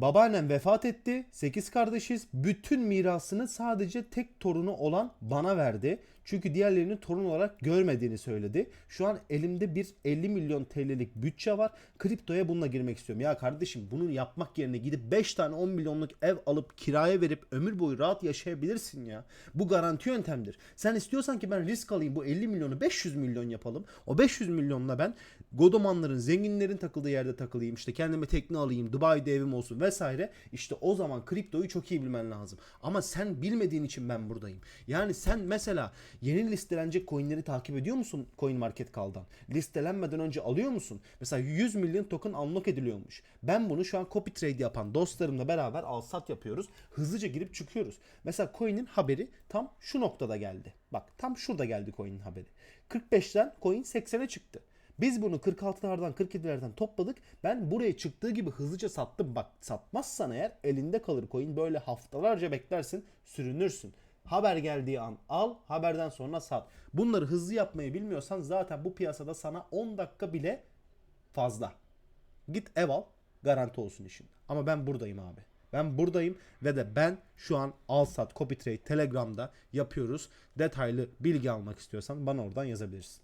Babaannem vefat etti. 8 kardeşiz. Bütün mirasını sadece tek torunu olan bana verdi. Çünkü diğerlerini torun olarak görmediğini söyledi. Şu an elimde bir 50 milyon TL'lik bütçe var. Kriptoya bununla girmek istiyorum. Ya kardeşim bunu yapmak yerine gidip 5 tane 10 milyonluk ev alıp kiraya verip ömür boyu rahat yaşayabilirsin ya. Bu garanti yöntemdir. Sen istiyorsan ki ben risk alayım bu 50 milyonu 500 milyon yapalım. O 500 milyonla ben Godomanların, zenginlerin takıldığı yerde takılayım. İşte kendime tekne alayım, Dubai'de evim olsun vesaire. İşte o zaman kriptoyu çok iyi bilmen lazım. Ama sen bilmediğin için ben buradayım. Yani sen mesela yeni listelenecek coinleri takip ediyor musun Coin Market Call'dan? Listelenmeden önce alıyor musun? Mesela 100 milyon token unlock ediliyormuş. Ben bunu şu an copy trade yapan dostlarımla beraber al sat yapıyoruz. Hızlıca girip çıkıyoruz. Mesela coin'in haberi tam şu noktada geldi. Bak tam şurada geldi coin'in haberi. 45'ten coin 80'e çıktı. Biz bunu 46'lardan 47'lerden topladık. Ben buraya çıktığı gibi hızlıca sattım. Bak satmazsan eğer elinde kalır coin. Böyle haftalarca beklersin sürünürsün. Haber geldiği an al, haberden sonra sat. Bunları hızlı yapmayı bilmiyorsan zaten bu piyasada sana 10 dakika bile fazla. Git ev al, garanti olsun işin. Ama ben buradayım abi. Ben buradayım ve de ben şu an al sat copy trade telegramda yapıyoruz. Detaylı bilgi almak istiyorsan bana oradan yazabilirsin.